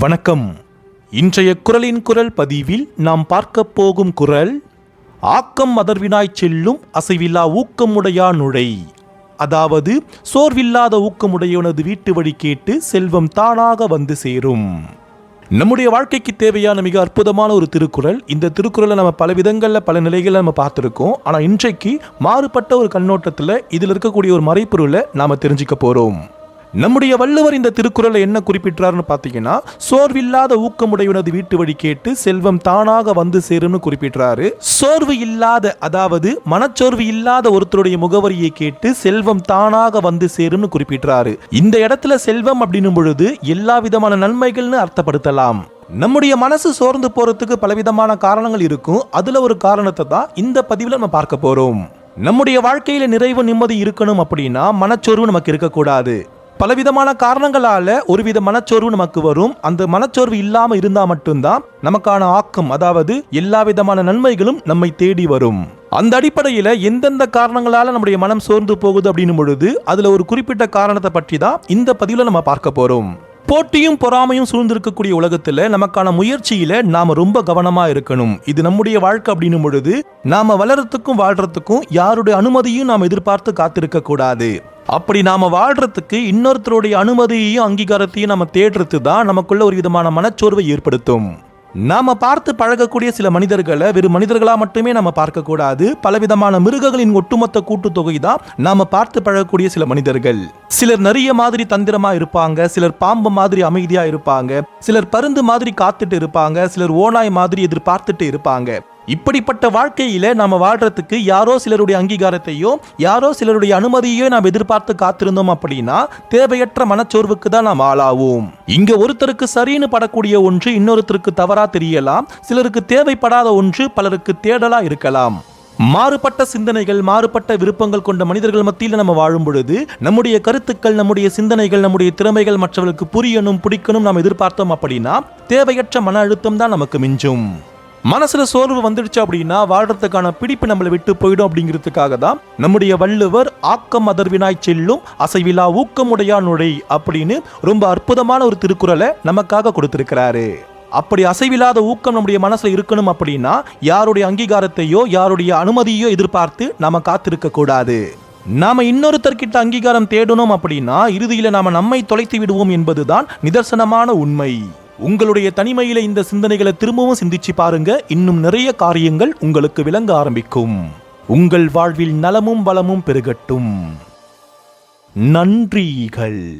வணக்கம். இன்றைய குரலின் குரல் பதிவில் நாம் பார்க்க போகும் குரல் ஆக்கம் அதர்வினாய் செல்லும் அசைவில்லா ஊக்கமுடையா நுழை. அதாவது சோர்வில்லாத ஊக்கமுடையவனது வீட்டு வழி கேட்டு செல்வம் தானாக வந்து சேரும். நம்முடைய வாழ்க்கைக்கு தேவையான மிக அற்புதமான ஒரு திருக்குறள். இந்த திருக்குறளை நம்ம பல விதங்களில் பல நிலைகளில் நம்ம பார்த்துருக்கோம். ஆனால் இன்றைக்கு மாறுபட்ட ஒரு கண்ணோட்டத்தில் இதில் இருக்கக்கூடிய ஒரு மறைப்பொருளை நாம் தெரிஞ்சுக்க போகிறோம் நம்முடைய வள்ளுவர் இந்த திருக்குறளை என்ன குறிப்பிட்டார்னு பார்த்தீங்கன்னா சோர்வில்லாத ஊக்கமுடையவனது வீட்டு வழி கேட்டு செல்வம் தானாக வந்து சேரும்னு குறிப்பிட்டாரு. சோர்வு இல்லாத அதாவது மனச்சோர்வு இல்லாத ஒருத்தருடைய முகவரியை கேட்டு செல்வம் தானாக வந்து சேரும்னு குறிப்பிட்டாரு. இந்த இடத்துல செல்வம் அப்படின்னும் பொழுது எல்லா விதமான நன்மைகள்னு அர்த்தப்படுத்தலாம். நம்முடைய மனசு சோர்ந்து போறதுக்கு பலவிதமான காரணங்கள் இருக்கும். அதுல ஒரு காரணத்தை தான் இந்த பதிவில் நம்ம பார்க்க போறோம். நம்முடைய வாழ்க்கையில நிறைவு நிம்மதி இருக்கணும் அப்படின்னா மனச்சோர்வு நமக்கு இருக்கக்கூடாது. பலவிதமான காரணங்களால ஒருவித மனச்சோர்வு நமக்கு வரும். அந்த மனச்சோர்வு இல்லாம இருந்தா மட்டும்தான் நமக்கான ஆக்கம் அதாவது எல்லா விதமான நன்மைகளும் நம்மை தேடி வரும். அந்த அடிப்படையில் எந்தெந்த காரணங்களால நம்முடைய மனம் சோர்ந்து போகுது அப்படின்னும் பொழுது அதுல ஒரு குறிப்பிட்ட காரணத்தை பற்றி தான் இந்த பதிவில் நம்ம பார்க்க போறோம். போட்டியும் பொறாமையும் சூழ்ந்திருக்கக்கூடிய உலகத்தில் நமக்கான முயற்சியில நாம ரொம்ப கவனமா இருக்கணும். இது நம்முடைய வாழ்க்கை அப்படின்னும் பொழுது நாம வளரத்துக்கும் வாழ்றதுக்கும் யாருடைய அனுமதியும் நாம் எதிர்பார்த்து காத்திருக்க கூடாது. அப்படி நாம வாழ்றதுக்கு இன்னொருத்தருடைய அனுமதியையும் அங்கீகாரத்தையும் நம்ம தேடுறது தான் நமக்குள்ள ஒரு விதமான மனச்சோர்வை ஏற்படுத்தும். நாம பார்த்து பழகக்கூடிய சில மனிதர்களை வெறும் மனிதர்களா மட்டுமே நம்ம பார்க்க கூடாது பலவிதமான மிருகங்களின் ஒட்டுமொத்த கூட்டுத்தொகை தான் நாம பார்த்து பழகக்கூடிய சில மனிதர்கள். சிலர் நிறைய மாதிரி தந்திரமா இருப்பாங்க சிலர் பாம்பு மாதிரி அமைதியா இருப்பாங்க சிலர் பருந்து மாதிரி காத்துட்டு இருப்பாங்க சிலர் ஓனாய் மாதிரி எதிர்பார்த்துட்டு இருப்பாங்க. இப்படிப்பட்ட வாழ்க்கையில நாம வாழ்றதுக்கு யாரோ சிலருடைய அங்கீகாரத்தையோ யாரோ சிலருடைய அனுமதியோ நாம் எதிர்பார்த்து காத்திருந்தோம் அப்படின்னா தேவையற்ற மனச்சோர்வுக்கு தான் நாம் ஆளாவோம். இங்க ஒருத்தருக்கு சரின்னு படக்கூடிய ஒன்று இன்னொருத்தருக்கு தவறா தெரியலாம். சிலருக்கு தேவைப்படாத ஒன்று பலருக்கு தேடலா இருக்கலாம். மாறுபட்ட சிந்தனைகள் மாறுபட்ட விருப்பங்கள் கொண்ட மனிதர்கள் மத்தியில் நம்ம வாழும் பொழுது நம்முடைய கருத்துக்கள் நம்முடைய சிந்தனைகள் நம்முடைய திறமைகள் மற்றவர்களுக்கு புரியணும் பிடிக்கணும் நாம் எதிர்பார்த்தோம் அப்படின்னா தேவையற்ற மன அழுத்தம் தான் நமக்கு மிஞ்சும். மனசுல சோர்வு வந்துடுச்சு அப்படின்னா வாழ்றதுக்கான பிடிப்பு நம்மளை விட்டு போயிடும் அப்படிங்கிறதுக்காக தான் நம்முடைய வள்ளுவர் ஆக்கம் அதர்வினாய் செல்லும் அசைவிலா ஊக்கமுடையா நுழை அப்படின்னு ரொம்ப அற்புதமான ஒரு திருக்குறளை நமக்காக கொடுத்திருக்கிறாரு. அப்படி அசைவில்லாத ஊக்கம் நம்முடைய மனசுல இருக்கணும் அப்படின்னா யாருடைய அங்கீகாரத்தையோ யாருடைய அனுமதியோ எதிர்பார்த்து நாம காத்திருக்க கூடாது. நாம இன்னொருத்தர்கிட்ட அங்கீகாரம் தேடணும் அப்படின்னா இறுதியில நாம நம்மை தொலைத்து விடுவோம் என்பதுதான் நிதர்சனமான உண்மை. உங்களுடைய தனிமையில இந்த சிந்தனைகளை திரும்பவும் சிந்திச்சு பாருங்க. இன்னும் நிறைய காரியங்கள் உங்களுக்கு விளங்க ஆரம்பிக்கும். உங்கள் வாழ்வில் நலமும் வளமும் பெருகட்டும். நன்றிகள்.